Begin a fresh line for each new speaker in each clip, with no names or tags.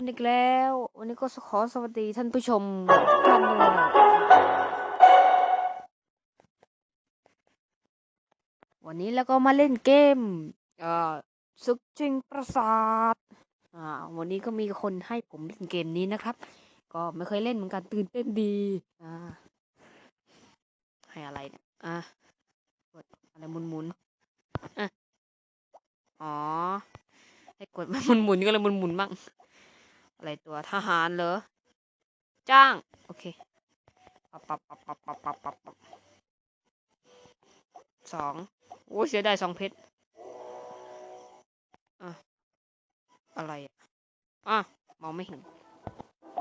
ต้นอีกแล้ว วันนี้ก็ขอสวัสดีท่านผู้ชมทุกท่านด้วยวันนี้แล้วก็มาเล่นเกมเอ่อซึกจิงประสาทอ่าวันนี้ก็มีคนให้ผมเล่นเกมนี้นะครับ ก็ไม่เคยเล่นเหมือนกันตื่นเต้นดีอ่าให้อะไรเนี่ยอะกดอะไรหมุนๆอะอ๋อให้กดมันหมุนๆก็เลยหมุนๆบ้าง อะไรตัวทหารเหรอ จ้าง โอเคปับปับปับปับปับปับปับปับสองโอ้เสียดายสองเพชรอะอะไรอะอะมองไม่เห็น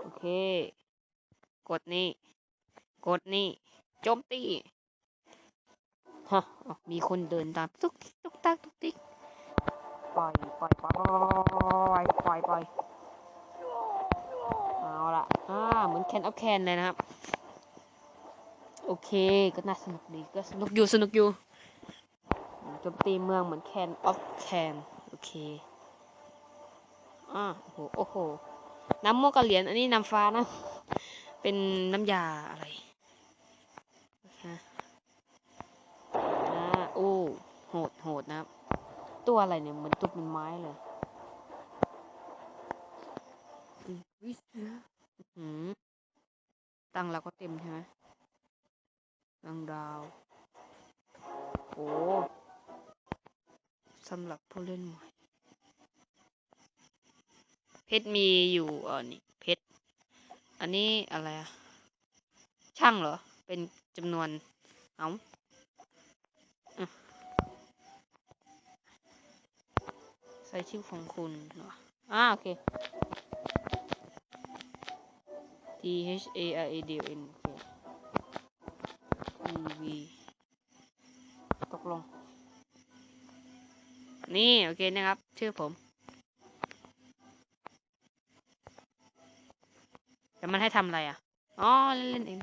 โอเค กดนี่ กดนี่ โจมตีฮะมีคนเดินตามตุ๊กติ๊กตุ๊กตักตุ๊กติ๊กปล่อยปล่อยปล่อยปล่อยปล่อยป ละอ่าเหมือนแคนออฟแคนเลยนะครับ โอเคก็น่าสนุกดีก็สนุกอยู่สนุกอยู่โจมตีเมืองเหมือนแคนออฟแคนโอเคอ่าโอ้โหโอ้โหน้ำม่วงกระเหรียญอันนี้น้ำฟ้านะ เป็นน้ำยาอะไรฮะอ่าโอ้โหดโหดนะครับ ตัวอะไรเนี่ยเหมือนตัวเป็นไม้เลยอืมวิเศษ อืมตังเราก็เต็มใช่ไหมตังดาว โอ้สำหรับผู้เล่นใหม่เพชรมีอยู่เออนี่เพชรอันนี้อะไรอะช่างเหรอ เป็นจำนวน เอาใส่ชื่อของคุณเหรออ่าโอเค T H A R A D O N โอเค T V ตกลง นี่ โอเคนะครับ ชื่อผม แต่มันให้ทำอะไรอะ อ๋อ เล่นๆเอง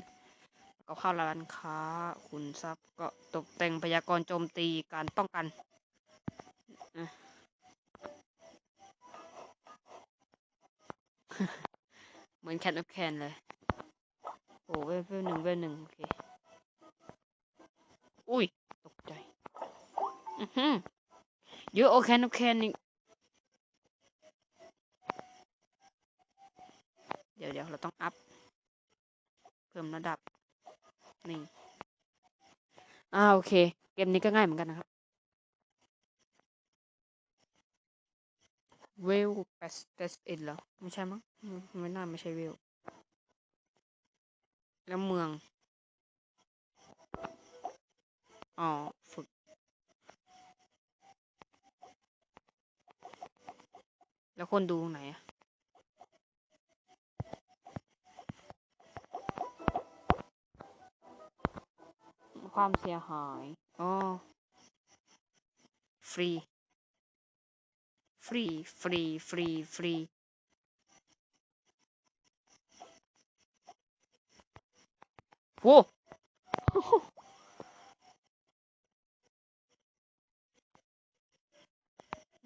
ก็เข้าร้านค้า คุณทรัพย์ก็ตกแต่งพยากรณ์โจมตีการป้องกันอะ เหมือนแคนออฟแคนเลย โอ้เวลเวลหนึ่งเวลหนึ่งโอเค อุ้ย ตกใจ อือหือเยอะโอแคนออฟแคนนี่เดี๋ยวเดี๋ยวเราต้องอัพ เพิ่มระดับนี่อ่าโอเค เกมนี้ก็ง่ายเหมือนกันนะครับเวลแปดแปดเอ็ดเหรอ ไม่ใช่มั้งอืม ไม่น่าไม่ใช่เวลแล้วเมือง อ๋อ ฝึก แล้วคนดูไหนอะความเสียหาย อ๋อ ฟรี ฟรี ฟรี ฟรี ฟรี โว้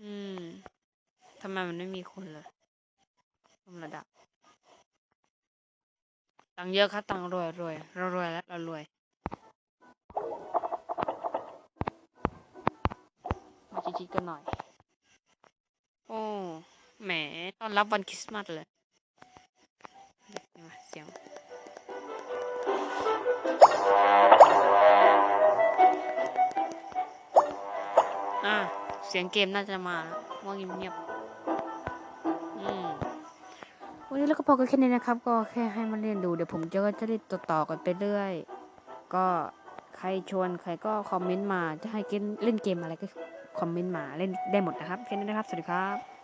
อืมทำไมมันไม่มีคนเลยเพิ่มระดับ ตังเยอะครับตังรวยรวยเรารวยแล้วเรารวย มาจิกๆกันหน่อย โอ้ แหม ตอนรับวันคริสต์มาสเลยมาเสียง เสียงเกมน่าจะมาว่าเงียบๆอืมวันนี้เราก็พอกันแค่นี้นะครับ ก็แค่ให้มันเล่นดู เดี๋ยวผมจะก็จะได้ต่อๆกันไปเรื่อย ก็ใครชวนใครก็คอมเมนต์มา จะให้เล่นเกมอะไรก็คอมเมนต์มาเล่นได้หมดนะครับ แค่นี้นะครับ สวัสดีครับ